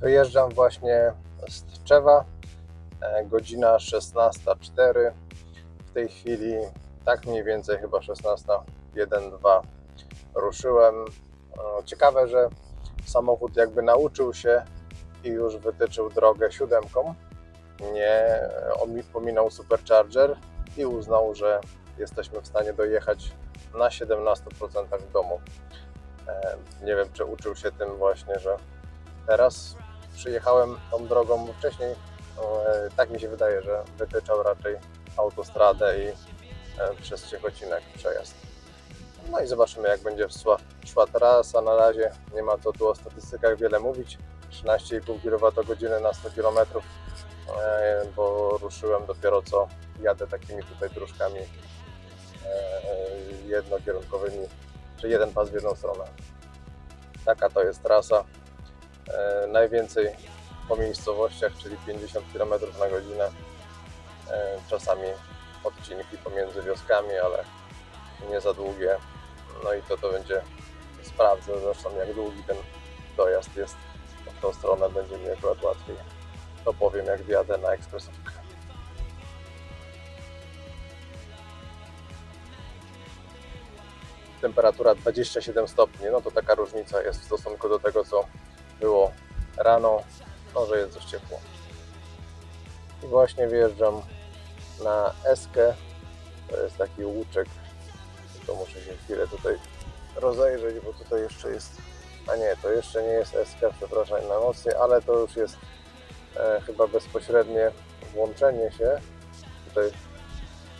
Wyjeżdżam właśnie z Tczewa, e, godzina 16.04. W tej chwili tak mniej więcej chyba 16.1.2 ruszyłem. E, Ciekawe, że samochód jakby nauczył się i już wytyczył drogę siódemką. Nie omi- pominął Supercharger i uznał, że jesteśmy w stanie dojechać na 17% w domu. E, Nie wiem, czy uczył się tym właśnie, że teraz przyjechałem tą drogą wcześniej. e, Tak mi się wydaje, że wytyczał raczej autostradę i e, przez Ciechocinek przejazd. No i zobaczymy, jak będzie szła, szła trasa. Na razie nie ma co tu o statystykach wiele mówić. 13,5 kWh na 100 km, e, bo ruszyłem dopiero co jadę takimi tutaj dróżkami jednokierunkowymi, czy jeden pas w jedną stronę. Taka to jest trasa. E, Najwięcej po miejscowościach, czyli 50 km na godzinę. E, Czasami odcinki pomiędzy wioskami, ale nie za długie. No i to to będzie sprawdzę zresztą jak długi ten dojazd jest. W tą stronę będzie mi akurat łatwiej. To powiem jak wjadę na ekspresówkę. Temperatura 27 stopni, no to taka różnica jest w stosunku do tego co było rano, no że jest dość ciepło. I właśnie wjeżdżam na Eskę. To jest taki łuczek. To muszę się chwilę tutaj rozejrzeć, bo tutaj jeszcze jest. A nie, to jeszcze nie jest Eska, przepraszam na emocje, ale to już jest e, chyba bezpośrednie włączenie się. Tutaj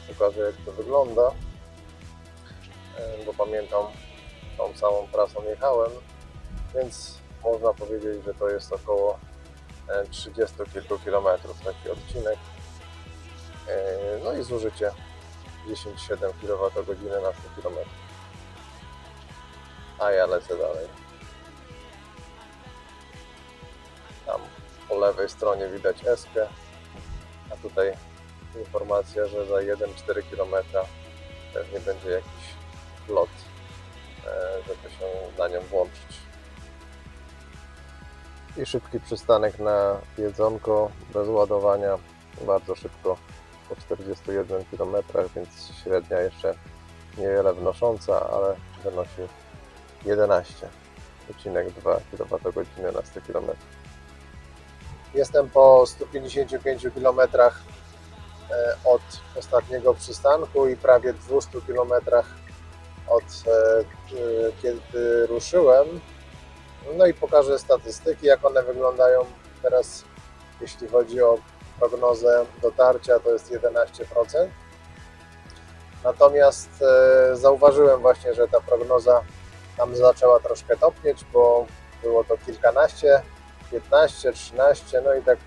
pokażę jak to wygląda, e, bo pamiętam tą samą trasą jechałem, więc można powiedzieć, że to jest około e, 30 kilku kilometrów taki odcinek. E, No i zużycie 10,7 kWh na 100 km. A ja lecę dalej. Tam po lewej stronie widać Eskę, a tutaj informacja, że za 1-4 km pewnie będzie jakiś lot, e, żeby się na nią włączyć. I szybki przystanek na jedzonko bez ładowania, bardzo szybko po 41 km, więc średnia jeszcze niewiele wnosząca, ale wynosi 11,2 kWh na 100 km. Jestem po 155 km od ostatniego przystanku i prawie 200 km od e, kiedy ruszyłem. No i pokażę statystyki, jak one wyglądają teraz, jeśli chodzi o prognozę dotarcia, to jest 11%. Natomiast e, zauważyłem właśnie, że ta prognoza tam zaczęła troszkę topnieć, bo było to kilkanaście, 15, 13, no i tak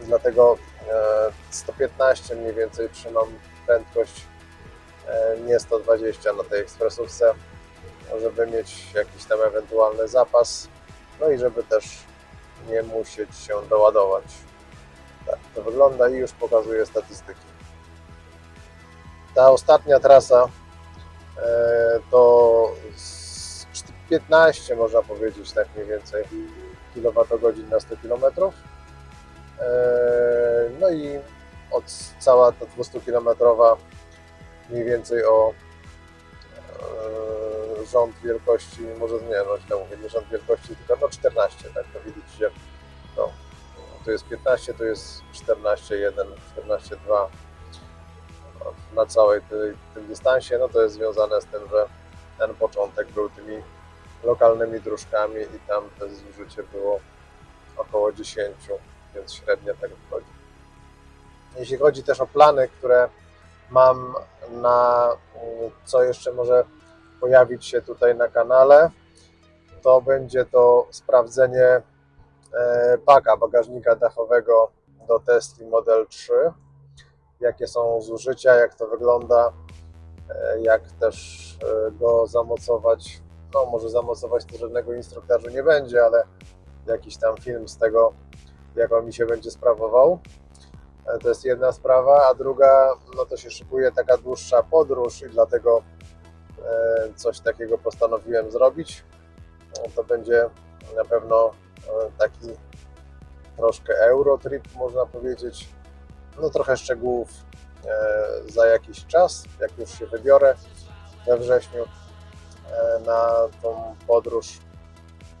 dlatego e, 115 mniej więcej trzymam prędkość, e, nie 120 na tej ekspresówce, żeby mieć jakiś tam ewentualny zapas, no i żeby też nie musieć się doładować. Tak to wygląda i już pokazuje statystyki. Ta ostatnia trasa e, to z 15 można powiedzieć tak mniej więcej kilowatogodzin na 100 km. No i od cała ta 200 km mniej więcej o e, rząd wielkości, może nie, no źle mówię, nie rząd wielkości, tylko no 14, tak to widzicie. No, tu jest 15, tu jest 14,1, 14,2 na całej tej, tym dystansie, no to jest związane z tym, że ten początek był tymi lokalnymi dróżkami i tam to zużycie było około 10, więc średnio tak wychodzi. Jeśli chodzi też o plany, które mam na co jeszcze może pojawić się tutaj na kanale, to będzie to sprawdzenie e, paka bagażnika dachowego do Tesla Model 3 jakie są zużycia, jak to wygląda, e, jak też e, go zamocować. No, może zamocować to żadnego instruktażu nie będzie, ale jakiś tam film z tego, jak on mi się będzie sprawował. To jest jedna sprawa, a druga, no to się szykuje taka dłuższa podróż i dlatego coś takiego postanowiłem zrobić. No, To będzie na pewno e, taki troszkę Eurotrip, można powiedzieć. No trochę szczegółów e, za jakiś czas, jak już się wybiorę we wrześniu e, na tą podróż.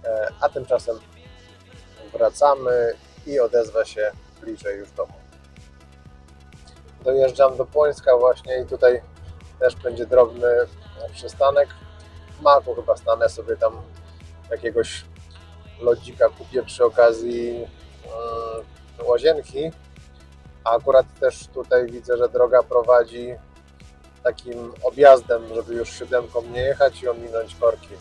E, a tymczasem wracamy i odezwę się bliżej już domu. Dojeżdżam do Płońska właśnie i tutaj też będzie drobny przystanek. W Maku chyba stanę sobie tam jakiegoś lodzika kupię przy okazji mm, łazienki. A akurat też tutaj widzę, że droga prowadzi takim objazdem, żeby już siódemką nie jechać i ominąć korki.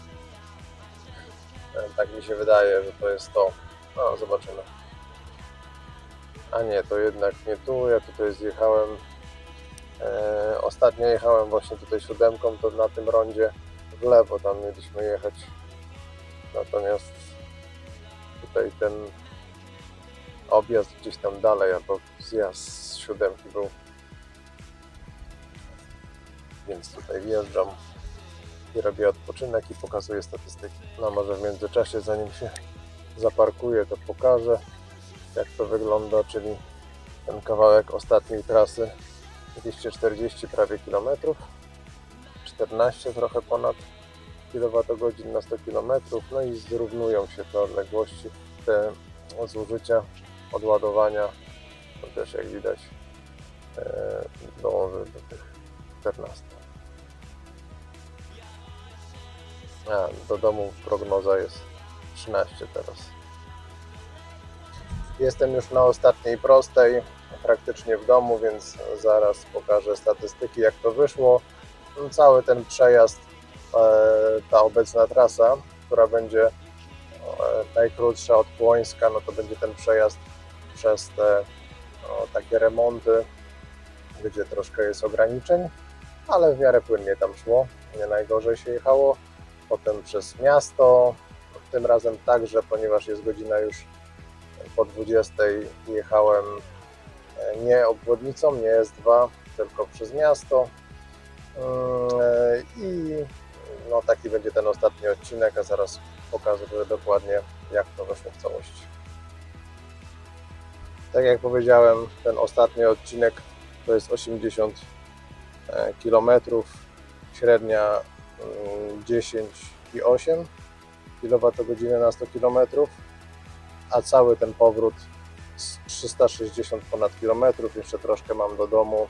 E, Tak mi się wydaje, że to jest to. No, zobaczymy. A nie, to jednak nie tu. Ja tutaj zjechałem. E, ostatnio jechałem właśnie tutaj siódemką, to na tym rondzie w lewo tam mieliśmy jechać. Natomiast tutaj ten objazd gdzieś tam dalej, albo zjazd z siódemki był. Więc tutaj wjeżdżam i robię odpoczynek i pokazuję statystyki. No może w międzyczasie, zanim się zaparkuję, to pokażę jak to wygląda, czyli ten kawałek ostatniej trasy 240 prawie kilometrów 14 trochę ponad kWh na 100 km no i zrównują się te odległości te zużycia odładowania to też jak widać e, dąży do tych 14 a, do domu prognoza jest 13 teraz. Jestem już na ostatniej prostej, praktycznie w domu, więc zaraz pokażę statystyki, jak to wyszło. Cały ten przejazd, e, ta obecna trasa, która będzie e, najkrótsza od Płońska, no to będzie ten przejazd przez te no, takie remonty, gdzie troszkę jest ograniczeń, ale w miarę płynnie tam szło, nie najgorzej się jechało. Potem przez miasto, tym razem także, ponieważ jest godzina już po 20 jechałem nie obwodnicą, nie S2, tylko przez miasto. Mm, e, I no, taki będzie ten ostatni odcinek, a zaraz pokażę dokładnie jak to weszło w całości. Tak jak powiedziałem, ten ostatni odcinek to jest 80 km, średnia mm, 10,8 kWh na 100 km a cały ten powrót 360 ponad kilometrów, jeszcze troszkę mam do domu,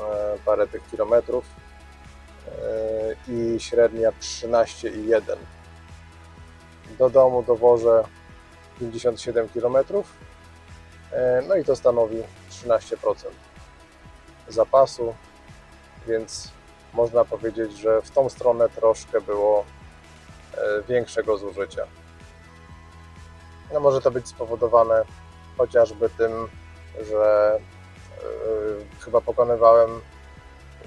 e, parę tych kilometrów e, i średnia 13,1. Do domu dowożę 57 km, e, no i to stanowi 13% zapasu, więc można powiedzieć, że w tą stronę troszkę było większego zużycia. No może to być spowodowane chociażby tym, że yy, chyba pokonywałem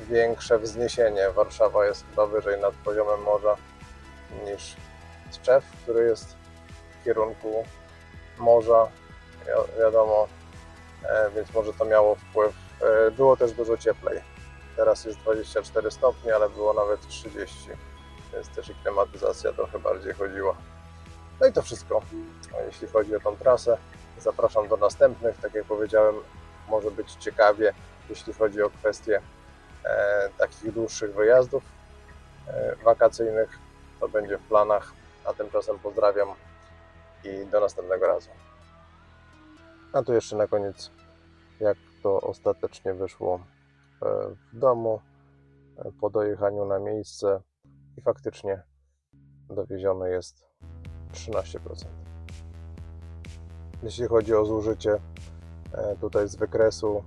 większe wzniesienie. Warszawa jest chyba wyżej nad poziomem morza niż Tczew, który jest w kierunku morza, wi- wiadomo, e, więc może to miało wpływ. E, Było też dużo cieplej. Teraz jest 24 stopnie, ale było nawet 30, więc też i klimatyzacja trochę bardziej chodziła. No i to wszystko, jeśli chodzi o tą trasę. Zapraszam do następnych. Tak jak powiedziałem, może być ciekawie, jeśli chodzi o kwestie e, takich dłuższych wyjazdów e, wakacyjnych. To będzie w planach. A tymczasem pozdrawiam i do następnego razu. A tu jeszcze na koniec, jak to ostatecznie wyszło e, w domu e, po dojechaniu na miejsce i faktycznie dowieziony jest 13%. Jeśli chodzi o zużycie e, tutaj z wykresu,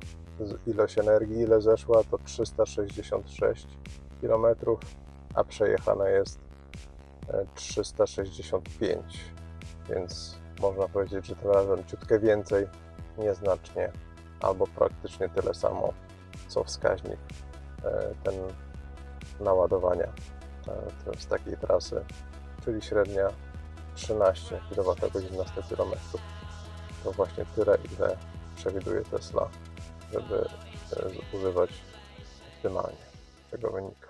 ilość energii, ile zeszła, to 366 km, a przejechane jest e, 365, więc można powiedzieć, że tym razem ciutkę więcej, nieznacznie, albo praktycznie tyle samo, co wskaźnik e, ten naładowania e, z takiej trasy, czyli średnia 13 kWh na 100 km. To właśnie tyle, ile przewiduje Tesla, żeby e, używać optymalnie. Tego wynika.